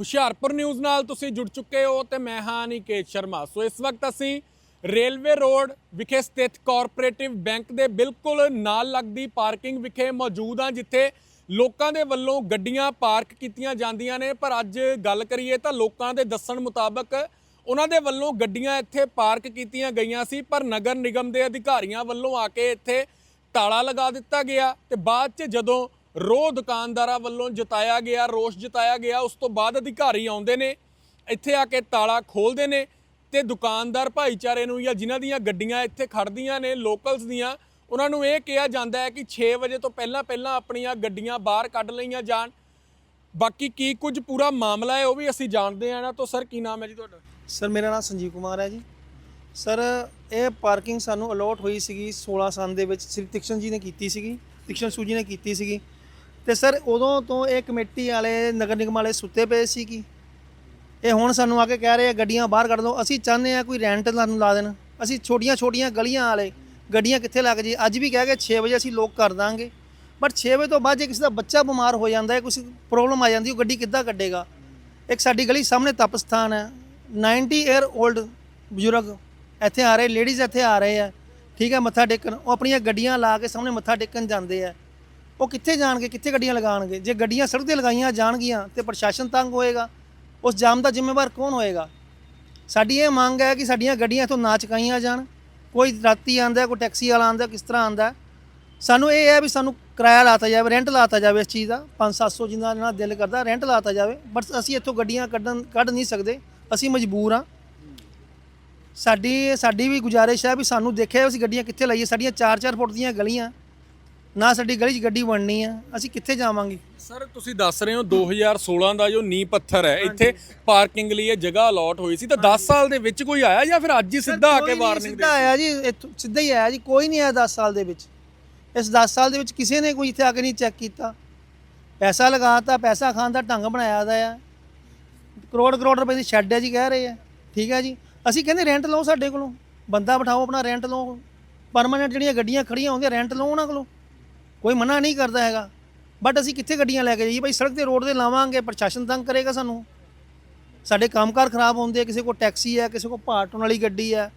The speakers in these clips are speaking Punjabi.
ਹੁਸ਼ਿਆਰਪੁਰ ਨਿਊਜ਼ ਨਾਲ ਤੁਸੀਂ ਜੁੜ ਚੁੱਕੇ ਹੋ ਤੇ ਮੈਂ ਹਾਂ ਨਿਕੇਤ ਸ਼ਰਮਾ। ਸੋ ਇਸ ਵਕਤ ਅਸੀਂ ਰੇਲਵੇ ਰੋਡ ਵਿਖੇ ਸਥਿਤ ਕੋਆਪਰੇਟਿਵ ਬੈਂਕ ਦੇ ਬਿਲਕੁਲ ਨਾਲ ਲੱਗਦੀ ਪਾਰਕਿੰਗ ਵਿਖੇ ਮੌਜੂਦ ਹਾਂ, ਜਿੱਥੇ ਲੋਕਾਂ ਦੇ ਵੱਲੋਂ ਗੱਡੀਆਂ ਪਾਰਕ ਕੀਤੀਆਂ ਜਾਂਦੀਆਂ ਨੇ। ਪਰ ਅੱਜ ਗੱਲ ਕਰੀਏ ਤਾਂ ਲੋਕਾਂ ਦੇ ਦੱਸਣ ਮੁਤਾਬਕ ਉਹਨਾਂ ਦੇ ਵੱਲੋਂ ਗੱਡੀਆਂ ਇੱਥੇ ਪਾਰਕ ਕੀਤੀਆਂ ਗਈਆਂ ਸੀ, ਪਰ ਨਗਰ ਨਿਗਮ ਦੇ ਅਧਿਕਾਰੀਆਂ ਵੱਲੋਂ ਆ ਕੇ ਇੱਥੇ ਤਾਲਾ ਲਗਾ ਦਿੱਤਾ ਗਿਆ ਤੇ ਬਾਅਦ 'ਚ ਜਦੋਂ ਰੋਹ ਦੁਕਾਨਦਾਰਾਂ ਵੱਲੋਂ ਜਤਾਇਆ ਗਿਆ, ਰੋਸ਼ ਜਤਾਇਆ ਗਿਆ। ਉਸ ਤੋਂ ਬਾਅਦ ਅਧਿਕਾਰੀ ਆਉਂਦੇ ਨੇ, ਇੱਥੇ ਆ ਕੇ ਤਾਲਾ ਖੋਲਦੇ ਨੇ ਤੇ ਦੁਕਾਨਦਾਰ ਭਾਈਚਾਰੇ ਨੂੰ ਜਾਂ ਜਿਨ੍ਹਾਂ ਦੀਆਂ ਗੱਡੀਆਂ ਇੱਥੇ ਖੜਦੀਆਂ ਨੇ ਲੋਕਲਸ ਦੀਆਂ, ਉਹਨਾਂ ਨੂੰ ਇਹ ਕਿਹਾ ਜਾਂਦਾ ਹੈ ਕਿ 6 ਵਜੇ ਤੋਂ ਪਹਿਲਾਂ ਪਹਿਲਾਂ ਆਪਣੀਆਂ ਗੱਡੀਆਂ ਬਾਹਰ ਕੱਢ ਲਈਆਂ ਜਾਣ। ਬਾਕੀ ਕੀ ਕੁਝ ਪੂਰਾ ਮਾਮਲਾ ਹੈ, ਉਹ ਵੀ ਅਸੀਂ ਜਾਣਦੇ ਹਾਂ ਨਾ। ਤਾਂ ਸਰ, ਕੀ ਨਾਮ ਹੈ ਜੀ ਤੁਹਾਡਾ? ਸਰ, ਮੇਰਾ ਨਾਮ ਸੰਜੀਵ ਕੁਮਾਰ ਹੈ ਜੀ। ਸਰ, ਇਹ ਪਾਰਕਿੰਗ ਸਾਨੂੰ ਅਲੋਟ ਹੋਈ ਸੀਗੀ 16 ਸਾਲ ਦੇ ਵਿੱਚ। ਸ੍ਰੀ ਤਿਕਸ਼ਨ ਜੀ ਨੇ ਕੀਤੀ ਸੀਗੀ, ਤਿਕਸ਼ਨ ਸੂ ਜੀ ਨੇ ਕੀਤੀ ਸੀਗੀ। ਤੇ ਸਰ ਉਦੋਂ ਤੋਂ ਇਹ ਕਮੇਟੀ ਵਾਲੇ, ਨਗਰ ਨਿਗਮ ਵਾਲੇ ਸੁੱਤੇ ਪਏ ਸੀ ਕਿ? ਇਹ ਹੁਣ ਸਾਨੂੰ ਆ ਕੇ ਕਹਿ ਰਹੇ ਆ, ਗੱਡੀਆਂ ਬਾਹਰ ਕੱਢ ਦਿਓ ਅਸੀਂ ਚਾਹੁੰਦੇ ਆ ਕੋਈ ਰੈਂਟ ਸਾਨੂੰ ਲਾ ਦੇਣ। ਅਸੀਂ ਛੋਟੀਆਂ ਛੋਟੀਆਂ ਗਲੀਆਂ ਵਾਲੇ, ਗੱਡੀਆਂ ਕਿੱਥੇ ਲੱਗ ਜੀ ਅੱਜ ਵੀ ਕਹਿ ਕੇ 6 ਵਜੇ ਅਸੀਂ ਲੋਕ ਕਰ ਦਾਂਗੇ। ਬਟ 6 ਵਜੇ ਤੋਂ ਬਾਅਦ ਜੇ ਕਿਸੇ ਦਾ ਬੱਚਾ ਬਿਮਾਰ ਹੋ ਜਾਂਦਾ ਹੈ ਕੁਝ ਪ੍ਰੋਬਲਮ ਆ ਜਾਂਦੀ, ਉਹ ਗੱਡੀ ਕਿੱਦਾਂ ਕੱਢੇਗਾ? ਇੱਕ ਸਾਡੀ ਗਲੀ ਸਾਹਮਣੇ ਤਪਸਥਾਨ ਹੈ। 90 ਈਅਰ 올ਡ ਬਜ਼ੁਰਗ ਇੱਥੇ ਆ ਰਹੇ ਲੇਡੀਜ਼ ਇੱਥੇ ਆ ਰਹੇ ਆ। ਠੀਕ ਹੈ, ਮੱਥਾ ਟੇਕਣ। ਉਹ ਆਪਣੀਆਂ ਗੱਡੀਆਂ ਲਾ ਕੇ ਸਾਹਮਣੇ ਮੱਥਾ ਟੇਕਣ ਜਾਂਦੇ ਆ। ਉਹ ਕਿੱਥੇ ਜਾਣਗੇ, ਕਿੱਥੇ ਗੱਡੀਆਂ ਲਗਾਉਣਗੇ? ਜੇ ਗੱਡੀਆਂ ਸੜਕ ਤੇ ਲਗਾਈਆਂ ਜਾਣਗੀਆਂ ਤੇ ਪ੍ਰਸ਼ਾਸਨ ਤੰਗ ਹੋਏਗਾ, ਉਸ ਜਾਮ ਦਾ ਜ਼ਿੰਮੇਵਾਰ ਕੌਣ ਹੋਏਗਾ? ਸਾਡੀ ਇਹ ਮੰਗ ਹੈ ਕਿ ਸਾਡੀਆਂ ਗੱਡੀਆਂ ਇੱਥੋਂ ਨਾ ਚੁਕਾਈਆਂ ਜਾਣ। ਕੋਈ ਰਾਤੀ ਆਂਦਾ ਕੋਈ ਟੈਕਸੀ ਵਾਲਾ ਆਂਦਾ ਕਿਸ ਤਰ੍ਹਾਂ ਆਂਦਾ ਸਾਨੂੰ ਇਹ ਹੈ ਵੀ ਸਾਨੂੰ ਕਿਰਾਇਆ ਲਾਤਾ ਜਾਵੇ, ਰੈਂਟ ਲਾਤਾ ਜਾਵੇ ਇਸ ਚੀਜ਼ ਦਾ। 5-700 ਜਿੰਨਾ ਨਾਲ ਦਿਲ ਕਰਦਾ, ਰੈਂਟ ਲਾਤਾ ਜਾਵੇ। ਬਟ ਅਸੀਂ ਇੱਥੋਂ ਗੱਡੀਆਂ ਕੱਢਣ, ਕੱਢ ਨਹੀਂ ਸਕਦੇ। ਅਸੀਂ ਮਜਬੂਰ ਹਾਂ। ਸਾਡੀ ਸਾਡੀ ਵੀ ਗੁਜ਼ਾਰਿਸ਼ ਹੈ ਵੀ ਸਾਨੂੰ ਦੇਖਿਆ ਅਸੀਂ ਗੱਡੀਆਂ ਕਿੱਥੇ ਲਾਈਏ। ਸਾਡੀਆਂ 4-4 ਫੁੱਟ ਦੀਆਂ ਗਲੀਆਂ। ਨਾ ਸਾਡੀ ਗਲੀ 'ਚ ਗੱਡੀ ਬਣਨੀ ਆ ਅਸੀਂ ਕਿੱਥੇ ਜਾਵਾਂਗੇ? ਸਰ ਤੁਸੀਂ ਦੱਸ ਰਹੇ ਹੋ 2016 ਦਾ ਜੋ ਨੀਂਹ ਪੱਥਰ ਹੈ ਇੱਥੇ ਪਾਰਕਿੰਗ ਲਈ ਇਹ ਜਗ੍ਹਾ ਅਲਾਟ ਹੋਈ ਸੀ ਤਾਂ 10 ਸਾਲ ਦੇ ਵਿੱਚ ਕੋਈ ਆਇਆ ਜਾਂ ਫਿਰ ਅੱਜ ਹੀ ਸਿੱਧਾ ਆ ਕੇ ਵਾਰਨਿੰਗ ਸਿੱਧਾ ਆਇਆ ਜੀ ਇੱਥੋਂ ਸਿੱਧਾ ਹੀ ਆਇਆ ਜੀ ਕੋਈ ਨਹੀਂ ਆਇਆ 10 ਸਾਲ ਦੇ ਵਿੱਚ। ਇਸ 10 ਸਾਲ ਦੇ ਵਿੱਚ ਕਿਸੇ ਨੇ ਕੋਈ ਇੱਥੇ ਆ ਕੇ ਨਹੀਂ ਚੈੱਕ ਕੀਤਾ। ਪੈਸਾ ਲਗਾਤਾ ਪੈਸਾ ਖਾਣ ਦਾ ਢੰਗ ਬਣਾਇਆ ਦਾ ਆ। ਕਰੋੜ ਕਰੋੜ ਰੁਪਏ ਦੀ ਸ਼ੈੱਡ ਹੈ ਜੀ ਕਹਿ ਰਹੇ ਆ। ਠੀਕ ਹੈ ਜੀ। ਅਸੀਂ ਕਹਿੰਦੇ ਰੈਂਟ ਲਓ ਸਾਡੇ ਕੋਲੋਂ। ਬੰਦਾ ਬਿਠਾਓ ਆਪਣਾ ਰੈਂਟ ਲਓ। ਪਰਮਾਨੈਂਟ ਜਿਹੜੀਆਂ ਗੱਡੀਆਂ ਖੜੀਆਂ ਹੁੰਦੀਆਂ ਰੈਂਟ ਲਓ ਉਹਨਾਂ ਕੋਲੋਂ। ਕੋਈ ਮਨਾ ਨਹੀਂ ਕਰਦਾ ਹੈਗਾ। ਬਟ ਅਸੀਂ ਕਿੱਥੇ ਗੱਡੀਆਂ ਲੈ ਕੇ ਜਾਈਏ? ਭਾਈ ਸੜਕ ਤੇ ਰੋਡ ਤੇ ਲਾਵਾਂਗੇ ਪ੍ਰਸ਼ਾਸਨ ਤੰਗ ਕਰੇਗਾ ਸਾਨੂੰ। ਸਾਡੇ ਕੰਮਕਾਰ ਖਰਾਬ ਹੁੰਦੇ ਆ ਕਿਸੇ ਕੋਲ ਟੈਕਸੀ ਹੈ ਕਿਸੇ ਕੋਲ ਭਾਟਣ ਵਾਲੀ ਗੱਡੀ ਹੈ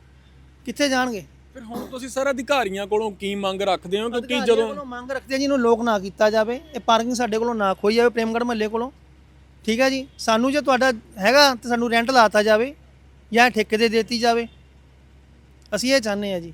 ਕਿੱਥੇ ਜਾਣਗੇ? ਫਿਰ ਹੁਣ ਤੁਸੀਂ ਸਰ ਅਧਿਕਾਰੀਆਂ ਕੋਲੋਂ ਕੀ ਮੰਗ ਰੱਖਦੇ ਹੋ? ਕਿਉਂਕਿ ਜਦੋਂ ਮੰਗ ਰੱਖਦੇ ਆ ਜੀ ਇਹਨੂੰ ਲੋਕ ਨਾ ਕੀਤਾ ਜਾਵੇ। ਇਹ ਪਾਰਕਿੰਗ ਸਾਡੇ ਕੋਲੋਂ ਨਾ ਖੋਈ ਜਾਵੇ ਪ੍ਰੇਮਗੜ੍ਹ ਮਹੱਲੇ ਕੋਲੋਂ। ਠੀਕ ਹੈ ਜੀ? ਸਾਨੂੰ ਜੇ ਤੁਹਾਡਾ ਹੈਗਾ ਤੇ ਸਾਨੂੰ ਰੈਂਟ ਲਾਤਾ ਜਾਵੇ ਜਾਂ ਠੇਕੇ ਤੇ ਦੇਤੀ ਜਾਵੇ। ਅਸੀਂ ਇਹ ਚਾਹੁੰਦੇ ਆ ਜੀ।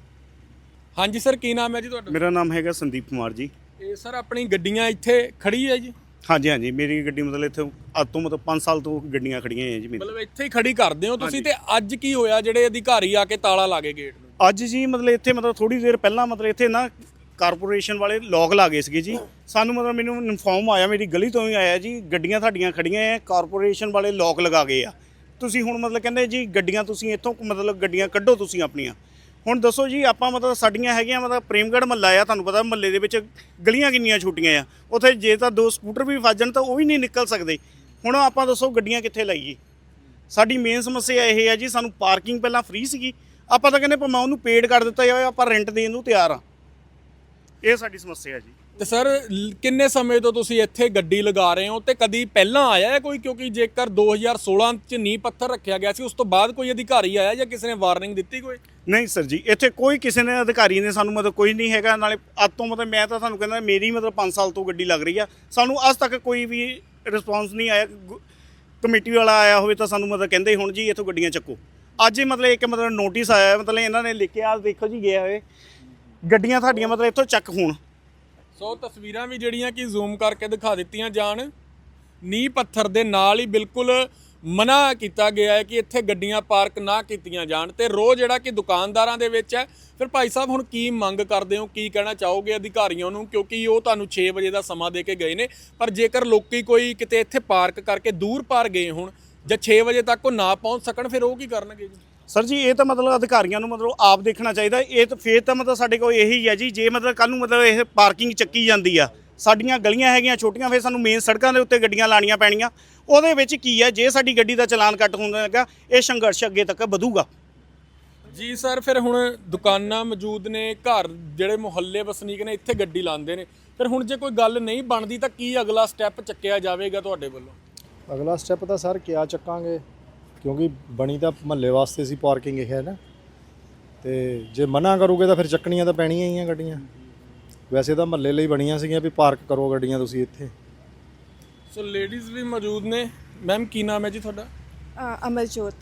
ਹਾਂਜੀ ਸਰ ਕੀ ਨਾਮ ਹੈ ਜੀ ਤੁਹਾਡਾ? ਮੇਰਾ ਨਾਮ ਹੈਗਾ ਸੰਦੀਪ ਕੁਮਾਰ ਜੀ। ਇਹ ਸਰ ਆਪਣੀ ਗੱਡੀਆਂ ਇੱਥੇ ਖੜੀ ਹੈ ਜੀ? ਹਾਂਜੀ ਹਾਂਜੀ। ਮੇਰੀ ਗੱਡੀ ਮਤਲਬ ਇੱਥੇ ਅੱਜ ਤੋਂ ਮਤਲਬ 5 ਸਾਲ ਤੋਂ ਗੱਡੀਆਂ ਖੜੀਆਂ ਹੈ ਜੀ ਮੇਰੀ ਮਤਲਬ ਇੱਥੇ ਹੀ ਖੜੀ ਕਰਦੇ ਹੋ ਤੁਸੀਂ ਤੇ ਅੱਜ ਕੀ ਹੋਇਆ? ਜਿਹੜੇ ਅਧਿਕਾਰੀ ਆ ਕੇ ਤਾਲਾ ਲਾ ਗਏ ਗੇਟ ਨੂੰ? ਅੱਜ ਜੀ ਮਤਲਬ ਇੱਥੇ ਮਤਲਬ ਥੋੜੀ ਦੇਰ ਪਹਿਲਾਂ ਮਤਲਬ ਇੱਥੇ ਨਾ ਕਾਰਪੋਰੇਸ਼ਨ ਵਾਲੇ ਲੋਕ ਲਾ ਗਏ ਸੀਗੇ ਜੀ। ਸਾਨੂੰ ਮਤਲਬ ਮੈਨੂੰ ਇਨਫੋਰਮ ਆਇਆ ਮੇਰੀ ਗਲੀ ਤੋਂ ਹੀ ਆਇਆ ਜੀ ਗੱਡੀਆਂ ਤੁਹਾਡੀਆਂ ਖੜੀਆਂ ਐ ਕਾਰਪੋਰੇਸ਼ਨ ਵਾਲੇ ਲੋਕ ਲਗਾ ਗਏ ਆ। ਤੁਸੀਂ ਹੁਣ ਮਤਲਬ ਕਹਿੰਦੇ ਜੀ ਗੱਡੀਆਂ ਤੁਸੀਂ ਇੱਥੋਂ ਮਤਲਬ ਗੱਡੀਆਂ ਕੱਢੋ ਤੁਸੀਂ ਆਪਣੀਆਂ। ਹੁਣ ਦੱਸੋ ਜੀ, ਆਪਾਂ ਮਤਲਬ ਸਾਡੀਆਂ ਹੈਗੀਆਂ ਮਤਲਬ ਪ੍ਰੇਮਗੜ੍ਹ ਮਹੱਲਾ ਆ, ਤੁਹਾਨੂੰ ਪਤਾ ਮਹੱਲੇ ਦੇ ਵਿੱਚ ਗਲੀਆਂ ਕਿੰਨੀਆਂ ਛੋਟੀਆਂ ਆ। ਉੱਥੇ ਜੇ ਤਾਂ ਦੋ ਸਕੂਟਰ ਵੀ ਫਸ ਜਾਣ ਤਾਂ ਉਹ ਵੀ ਨਹੀਂ ਨਿਕਲ ਸਕਦੇ। ਹੁਣ ਆਪਾਂ ਦੱਸੋ ਗੱਡੀਆਂ ਕਿੱਥੇ ਲਾਈਏ? ਸਾਡੀ ਮੇਨ ਸਮੱਸਿਆ ਇਹ ਹੈ ਜੀ, ਸਾਨੂੰ ਪਾਰਕਿੰਗ ਪਹਿਲਾਂ ਫ੍ਰੀ ਸੀਗੀ। ਆਪਾਂ ਤਾਂ ਕਹਿੰਦੇ ਭਾਵੇਂ ਉਹਨੂੰ ਪੇਡ ਕਰ ਦਿੱਤਾ ਜਾਵੇ, ਆਪਾਂ ਰੈਂਟ ਦੇਣ ਨੂੰ ਤਿਆਰ ਆ। ਇਹ ਸਾਡੀ ਸਮੱਸਿਆ ਜੀ। ਤੇ ਸਰ ਕਿੰਨੇ ਸਮੇਂ ਤੋਂ ਤੁਸੀਂ ਇੱਥੇ ਗੱਡੀ ਲਗਾ ਰਹੇ ਹੋ ਤੇ ਕਦੀ ਪਹਿਲਾਂ ਆਇਆ ਹੈ ਕੋਈ? ਕਿਉਂਕਿ ਜੇਕਰ 2016 ਚ ਨੀਂਹ ਪੱਥਰ ਰੱਖਿਆ ਗਿਆ ਸੀ, ਉਸ ਤੋਂ ਬਾਅਦ ਕੋਈ ਅਧਿਕਾਰੀ ਆਇਆ ਜਾਂ ਕਿਸੇ ਨੇ ਵਾਰਨਿੰਗ ਦਿੱਤੀ ਕੋਈ? ਨਹੀਂ ਸਰ ਜੀ, ਇੱਥੇ ਕੋਈ ਕਿਸੇ ਨੇ ਅਧਿਕਾਰੀ ਨੇ ਸਾਨੂੰ ਮਤਲਬ ਕੋਈ ਨਹੀਂ ਹੈਗਾ। ਨਾਲੇ ਅੱਜ ਤੋਂ ਮਤਲਬ ਮੈਂ ਤਾਂ ਤੁਹਾਨੂੰ ਕਹਿੰਦਾ ਮੇਰੀ ਮਤਲਬ 5 ਸਾਲ ਤੋਂ ਗੱਡੀ ਲੱਗ ਰਹੀ ਆ। ਸਾਨੂੰ ਅੱਜ ਤੱਕ ਕੋਈ ਵੀ ਰਿਸਪੌਂਸ ਨਹੀਂ ਆਇਆ। ਕਮੇਟੀ ਵਾਲਾ ਆਇਆ ਹੋਵੇ ਤਾਂ ਸਾਨੂੰ ਮਤਲਬ ਕਹਿੰਦੇ ਹੁਣ ਜੀ ਇੱਥੋਂ ਗੱਡੀਆਂ ਚੱਕੋ। ਅੱਜ ਹੀ ਮਤਲਬ ਇੱਕ ਮਤਲਬ ਨੋਟਿਸ ਆਇਆ, ਮਤਲਬ ਇਹਨਾਂ ਨੇ ਲਿਖਿਆ ਦੇਖੋ ਜੀ ਗਿਆ ਹੋਏ ਗੱਡੀਆਂ ਤੁਹਾਡੀਆਂ ਮਤਲਬ ਇੱਥੋਂ ਚੱਕ ਹੋਣ। ਸੋ ਤਸਵੀਰਾਂ ਵੀ ਜਿਹੜੀਆਂ ਕਿ ਜ਼ੂਮ ਕਰਕੇ ਦਿਖਾ ਦਿੱਤੀਆਂ ਜਾਣ, ਨੀਂਹ ਪੱਥਰ ਦੇ ਨਾਲ ਹੀ ਬਿਲਕੁਲ ਮਨਾ ਕੀਤਾ ਗਿਆ ਹੈ ਕਿ ਇੱਥੇ ਗੱਡੀਆਂ ਪਾਰਕ ਨਾ ਕੀਤੀਆਂ ਜਾਣ ਤੇ ਰੋਜ਼ ਜਿਹੜਾ ਕਿ ਦੁਕਾਨਦਾਰਾਂ ਦੇ ਵਿੱਚ ਹੈ। ਫਿਰ ਭਾਈ ਸਾਹਿਬ, ਹੁਣ ਕੀ ਮੰਗ ਕਰਦੇ ਹੋ, ਕੀ ਕਹਿਣਾ ਚਾਹੋਗੇ ਅਧਿਕਾਰੀਆਂ ਨੂੰ? ਕਿਉਂਕਿ ਉਹ ਤੁਹਾਨੂੰ 6 ਵਜੇ ਦਾ ਸਮਾਂ ਦੇ ਕੇ ਗਏ ਨੇ, ਪਰ ਜੇਕਰ ਲੋਕੀ ਕੋਈ ਕਿਤੇ ਇੱਥੇ ਪਾਰਕ ਕਰਕੇ ਦੂਰ ਪਾਰ ਗਏ ਹੋਣ ਜਾਂ 6 ਵਜੇ ਤੱਕ ਉਹ ਨਾ ਪਹੁੰਚ ਸਕਣ, ਫਿਰ ਉਹ ਕੀ ਕਰਨਗੇ ਜੀ? ਸਰ ਜੀ ਇਹ ਤਾਂ ਮਤਲਬ ਅਧਿਕਾਰੀਆਂ ਨੂੰ ਮਤਲਬ ਆਪ ਦੇਖਣਾ ਚਾਹੀਦਾ ਇਹ ਤਾਂ ਫੇਰ ਤਾਂ ਮਤਲਬ ਸਾਡੇ ਕੋਲ ਇਹੀ ਹੈ ਜੀ ਜੇ ਮਤਲਬ ਕੱਲ ਨੂੰ ਮਤਲਬ ਇਹ ਪਾਰਕਿੰਗ ਚੱਕੀ ਜਾਂਦੀ ਆ ਸਾਡੀਆਂ ਗਲੀਆਂ ਹੈਗੀਆਂ ਛੋਟੀਆਂ ਫੇਰ ਸਾਨੂੰ ਮੇਨ ਸੜਕਾਂ ਦੇ ਉੱਤੇ ਗੱਡੀਆਂ ਲਾਣੀਆਂ ਪੈਣੀਆਂ। ਉਹਦੇ ਵਿੱਚ ਕੀ ਹੈ ਜੇ ਸਾਡੀ ਗੱਡੀ ਦਾ ਚਲਾਨ ਕੱਟ ਹੋਣ ਲੱਗਾ ਇਹ ਸੰਘਰਸ਼ ਅੱਗੇ ਤੱਕ ਵਧੂਗਾ। ਜੀ ਸਰ ਫਿਰ ਹੁਣ ਦੁਕਾਨਾਂ ਮੌਜੂਦ ਨੇ ਘਰ ਜਿਹੜੇ ਮੁਹੱਲੇ ਵਸਨੀਕ ਨੇ ਇੱਥੇ ਗੱਡੀ ਲਾਉਂਦੇ ਨੇ। ਫਿਰ ਹੁਣ ਜੇ ਕੋਈ ਗੱਲ ਨਹੀਂ ਬਣਦੀ ਤਾਂ ਕੀ ਅਗਲਾ ਸਟੈਪ ਚੱਕਿਆ ਜਾਵੇਗਾ ਤੁਹਾਡੇ ਵੱਲੋਂ? ਅਗਲਾ ਸਟੈਪ ਤਾਂ ਸਰ ਕਿਆ ਚੱਕਾਂਗੇ? ਕਿਉਂਕਿ ਬਣੀ ਤਾਂ ਮਹੱਲੇ ਵਾਸਤੇ ਸੀ ਪਾਰਕਿੰਗ ਇਹ ਹੈ ਨਾ? ਤੇ ਜੇ ਮਨਾ ਕਰੋਗੇ ਤਾਂ ਫਿਰ ਚੱਕਣੀਆਂ ਤਾਂ ਪੈਣੀਆਂ ਹੀ ਆ ਗੱਡੀਆਂ। ਵੈਸੇ ਤਾਂ ਮਹੱਲੇ ਲਈ ਬਣੀਆਂ ਸੀਗੀਆਂ ਵੀ ਪਾਰਕ ਕਰੋ ਗੱਡੀਆਂ ਤੁਸੀਂ ਇੱਥੇ। ਸੋ ਲੇਡੀਜ਼ ਵੀ ਮੌਜੂਦ ਨੇ। ਮੈਮ ਕੀ ਨਾਮ ਹੈ ਜੀ ਤੁਹਾਡਾ? ਅ, ਅਮਰਜੋਤ।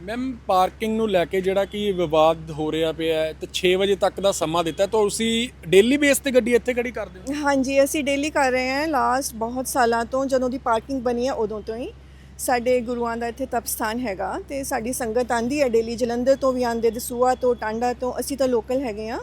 ਮੈਮ ਪਾਰਕਿੰਗ ਨੂੰ ਲੈ ਕੇ ਜਿਹੜਾ ਕਿ ਵਿਵਾਦ ਹੋ ਰਿਹਾ ਪਿਆ ਹੈ ਤੇ 6 ਵਜੇ ਤੱਕ ਦਾ ਸਮਾਂ ਦਿੱਤਾ ਹੈ ਤਾਂ ਤੁਸੀਂ ਡੇਲੀ ਬੇਸ ਤੇ ਗੱਡੀ ਇੱਥੇ ਖੜੀ ਕਰਦੇ ਹੋ? ਹਾਂਜੀ ਅਸੀਂ ਡੇਲੀ ਕਰ ਰਹੇ ਹਾਂ। ਲਾਸਟ ਬਹੁਤ ਸਾਲਾਂ ਤੋਂ ਜਦੋਂ ਦੀ ਪਾਰਕਿੰਗ ਬਣੀ ਹੈ ਉਦੋਂ ਤੋਂ ਹੀ। ਸਾਡੇ ਗੁਰੂਆਂ ਦਾ ਇੱਥੇ ਤਪਸਥਾਨ ਹੈਗਾ ਤੇ ਸਾਡੀ ਸੰਗਤ ਆਂਦੀ ਹੈ ਡੇਲੀ ਜਲੰਧਰ ਤੋਂ ਵੀ ਆਂਦੇ ਦਸੂਆ ਤੋਂ ਟਾਂਡਾ ਤੋਂ ਅਸੀਂ ਤਾਂ ਲੋਕਲ ਹੈਗੇ ਆ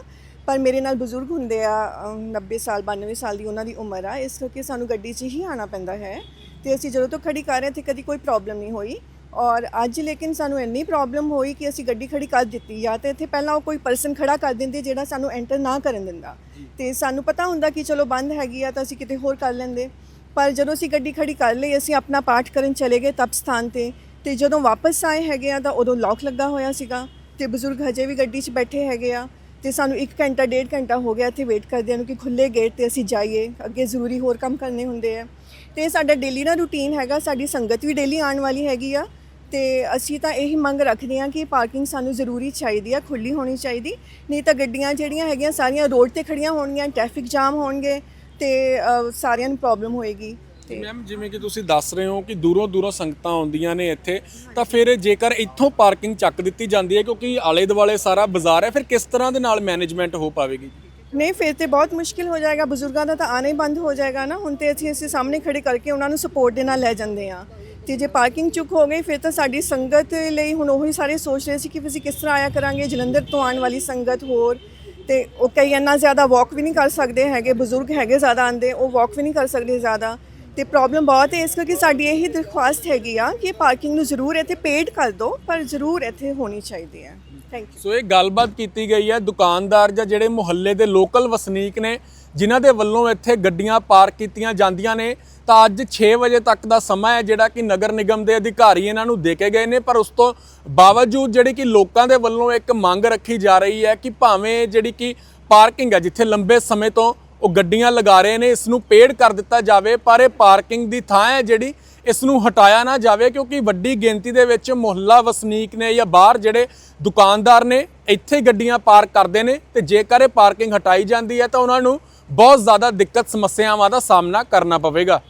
ਪਰ ਮੇਰੇ ਨਾਲ ਬਜ਼ੁਰਗ ਹੁੰਦੇ ਆ ਅਮ, 90 ਸਾਲ 92 ਸਾਲ ਦੀ ਉਹਨਾਂ ਦੀ ਉਮਰ ਆ ਇਸ ਕਰਕੇ ਸਾਨੂੰ ਗੱਡੀ 'ਚ ਹੀ ਆਣਾ ਪੈਂਦਾ ਹੈ ਤੇ ਅਸੀਂ ਜਦੋਂ ਤੋਂ ਖੜੀ ਕਰ ਰਹੇ ਤੇ ਕਦੀ ਕੋਈ ਪ੍ਰੋਬਲਮ ਨਹੀਂ ਹੋਈ ਔਰ ਅੱਜ ਲੇਕਿਨ ਸਾਨੂੰ ਇੰਨੀ ਪ੍ਰੋਬਲਮ ਹੋਈ ਕਿ ਅਸੀਂ ਗੱਡੀ ਖੜੀ ਕਰ ਦਿੱਤੀ ਜਾਂ ਤੇ ਇੱਥੇ ਪਹਿਲਾਂ ਉਹ ਕੋਈ ਪਰਸਨ ਖੜਾ ਕਰ ਦਿੰਦੇ ਜਿਹੜਾ ਸਾਨੂੰ ਐਂਟਰ ਨਾ ਕਰਨ ਦਿੰਦਾ ਤੇ ਸਾਨੂੰ ਪਤਾ ਹੁੰਦਾ ਕਿ ਚਲੋ ਬੰਦ ਹੈਗੀ ਆ ਤਾਂ ਅਸੀਂ ਕਿਤੇ ਹੋਰ ਕਰ ਲੈਂਦੇ। ਪਰ ਜਦੋਂ ਅਸੀਂ ਗੱਡੀ ਖੜੀ ਕਰ ਲਈ, ਅਸੀਂ ਆਪਣਾ ਪਾਠ ਕਰਨ ਚਲੇ ਗਏ ਤਪ ਸਥਾਨ ਤੇ। ਤੇ ਜਦੋਂ ਵਾਪਸ ਆਏ ਹੈਗੇ ਆ ਤਾਂ ਉਦੋਂ ਲੌਕ ਲੱਗਾ ਹੋਇਆ ਸੀਗਾ ਤੇ ਬਜ਼ੁਰਗ ਹਜੇ ਵੀ ਗੱਡੀ 'ਚ ਬੈਠੇ ਹੈਗੇ ਆ। ਤੇ ਸਾਨੂੰ 1 ਘੰਟਾ, ਡੇਢ ਘੰਟਾ ਹੋ ਗਿਆ ਇੱਥੇ ਵੇਟ ਕਰਦਿਆਂ ਨੂੰ ਕਿ ਖੁੱਲੇ ਗੇਟ ਤੇ ਅਸੀਂ ਜਾਈਏ, ਅੱਗੇ ਜ਼ਰੂਰੀ ਹੋਰ ਕੰਮ ਕਰਨੇ ਹੁੰਦੇ ਆ। ਤੇ ਸਾਡਾ ਡੇਲੀ ਨਾ ਰੂਟੀਨ ਹੈਗਾ, ਸਾਡੀ ਸੰਗਤ ਵੀ ਡੇਲੀ ਆਉਣ ਵਾਲੀ ਹੈਗੀ ਆ। ਤੇ ਅਸੀਂ ਤਾਂ ਇਹੀ ਮੰਗ ਰੱਖਦੇ ਹਾਂ ਕਿ ਪਾਰਕਿੰਗ ਸਾਨੂੰ ਜ਼ਰੂਰੀ ਚਾਹੀਦੀ ਆ ਖੁੱਲੀ ਹੋਣੀ ਚਾਹੀਦੀ। ਨਹੀਂ ਤਾਂ ਗੱਡੀਆਂ ਜਿਹੜੀਆਂ ਹੈਗੀਆਂ ਸਾਰੀਆਂ ਰੋਡ ਤੇ ਖੜੀਆਂ ਹੋਣਗੀਆਂ ਟ੍ਰੈਫਿਕ ਜਾਮ ਹੋਣਗੇ। ਤੇ ਸਾਰਿਆਂ ਨੂੰ ਪ੍ਰੋਬਲਮ ਹੋਏਗੀ ਤੇ ਮੈਮ ਜਿਵੇਂ ਕਿ ਤੁਸੀਂ ਦੱਸ ਰਹੇ ਹੋ ਕਿ ਦੂਰੋਂ ਦੂਰੋਂ ਸੰਗਤਾਂ ਆਉਂਦੀਆਂ ਨੇ ਇੱਥੇ ਤਾਂ ਫਿਰ ਜੇਕਰ ਇੱਥੋਂ ਪਾਰਕਿੰਗ ਚੱਕ ਦਿੱਤੀ ਜਾਂਦੀ ਹੈ ਕਿਉਂਕਿ ਆਲੇ ਦੁਆਲੇ ਸਾਰਾ ਬਾਜ਼ਾਰ ਹੈ ਫਿਰ ਕਿਸ ਤਰ੍ਹਾਂ ਦੇ ਨਾਲ ਮੈਨੇਜਮੈਂਟ ਹੋ ਪਾਵੇਗੀ? ਨਹੀਂ ਫਿਰ ਤੇ ਬਹੁਤ ਮੁਸ਼ਕਿਲ ਹੋ ਜਾਏਗਾ ਬਜ਼ੁਰਗਾਂ ਦਾ ਤਾਂ ਆਣਾ ਹੀ ਬੰਦ ਹੋ ਜਾਏਗਾ ਨਾ ਹੁਣ ਤੇ ਅਸੀਂ ਅਸੀਂ ਸਾਹਮਣੇ ਖੜੇ ਕਰਕੇ ਉਹਨਾਂ ਨੂੰ ਸਪੋਰਟ ਦੇ ਨਾਲ ਲੈ ਜਾਂਦੇ ਆ ਤੇ ਜੇ ਪਾਰਕਿੰਗ ਚੁੱਕ ਹੋ ਗਈ ਫਿਰ ਤਾਂ ਸਾਡੀ ਸੰਗਤ ਲਈ ਹੁਣ ਉਹੀ ਸਾਰੇ ਸੋਚ ਰਹੇ ਸੀ ਕਿ ਅਸੀਂ ਕਿਸ ਤਰ੍ਹਾਂ ਆਇਆ ਕਰਾਂਗੇ ਜਲੰਧਰ ਤੋਂ ਆਉਣ ਵਾਲੀ ਸੰਗਤ ਹੋਰ ਤੇ ਉਹ ਕਈ ਇੰਨਾ ਜ਼ਿਆਦਾ ਵਾਕ ਵੀ ਨਹੀਂ ਕਰ ਸਕਦੇ ਹੈਗੇ, ਬਜ਼ੁਰਗ ਹੈਗੇ ਜ਼ਿਆਦਾ ਆਂਦੇ ਉਹ ਵਾਕ ਵੀ ਨਹੀਂ ਕਰ ਸਕਦੇ ਜ਼ਿਆਦਾ। ਤੇ ਪ੍ਰੋਬਲਮ ਬਹੁਤ ਹੈ ਇਸ ਕਰਕੇ ਸਾਡੀ ਇਹੀ ਦਰਖਾਸਤ ਹੈਗੀ ਆ ਕਿ ਪਾਰਕਿੰਗ ਨੂੰ ਜ਼ਰੂਰ ਇੱਥੇ ਪੇਡ ਕਰ ਦਿਓ, ਪਰ ਜ਼ਰੂਰ ਇੱਥੇ ਹੋਣੀ ਚਾਹੀਦੀ ਹੈ। ਥੈਂਕ ਯੂ ਸੋ ਇਹ ਗੱਲਬਾਤ ਕੀਤੀ ਗਈ ਹੈ ਦੁਕਾਨਦਾਰ ਜਾਂ ਜਿਹੜੇ ਮੁਹੱਲੇ ਦੇ ਲੋਕਲ ਵਸਨੀਕ ਨੇ ਜਿਨ੍ਹਾਂ ਦੇ ਵੱਲੋਂ ਇੱਥੇ ਗੱਡੀਆਂ ਪਾਰਕ ਕੀਤੀਆਂ ਜਾਂਦੀਆਂ ਨੇ, ਤਾਂ ਅੱਜ 6 ਵਜੇ ਤੱਕ ਦਾ ਸਮਾਂ ਹੈ ਜਿਹੜਾ ਕਿ ਨਗਰ ਨਿਗਮ ਦੇ ਅਧਿਕਾਰੀ ਇਹਨਾਂ ਨੂੰ ਦੇ ਕੇ ਗਏ ਨੇ, ਪਰ ਉਸ ਤੋਂ ਬਾਵਜੂਦ ਜਿਹੜੀ ਕਿ ਲੋਕਾਂ ਦੇ ਵੱਲੋਂ ਇੱਕ ਮੰਗ ਰੱਖੀ ਜਾ ਰਹੀ ਹੈ ਕਿ ਭਾਵੇਂ ਜਿਹੜੀ ਕਿ ਪਾਰਕਿੰਗ ਹੈ, ਜਿੱਥੇ ਲੰਬੇ ਸਮੇਂ ਤੋਂ ਉਹ ਗੱਡੀਆਂ ਲਗਾ ਰਹੇ ਨੇ, ਇਸ ਨੂੰ ਪੇਡ ਕਰ ਦਿੱਤਾ ਜਾਵੇ, ਪਰ ਇਹ ਪਾਰਕਿੰਗ ਦੀ ਥਾਂ ਹੈ ਜਿਹੜੀ ਇਸ ਨੂੰ ਹਟਾਇਆ ਨਾ ਜਾਵੇ, ਕਿਉਂਕਿ ਵੱਡੀ ਗਿਣਤੀ ਦੇ ਵਿੱਚ ਮੁਹੱਲਾ ਵਸਨੀਕ ਨੇ ਜਾਂ ਬਾਹਰ ਜਿਹੜੇ ਦੁਕਾਨਦਾਰ ਨੇ, ਇੱਥੇ ਗੱਡੀਆਂ ਪਾਰਕ ਕਰਦੇ ਨੇ, ਤੇ ਜੇਕਰ ਇਹ ਪਾਰਕਿੰਗ ਹਟਾਈ ਜਾਂਦੀ ਹੈ, ਤਾਂ ਉਹਨਾਂ ਨੂੰ ਬਹੁਤ ਜ਼ਿਆਦਾ ਦਿੱਕਤ ਸਮੱਸਿਆਵਾਂ ਦਾ ਸਾਹਮਣਾ ਕਰਨਾ ਪਵੇਗਾ।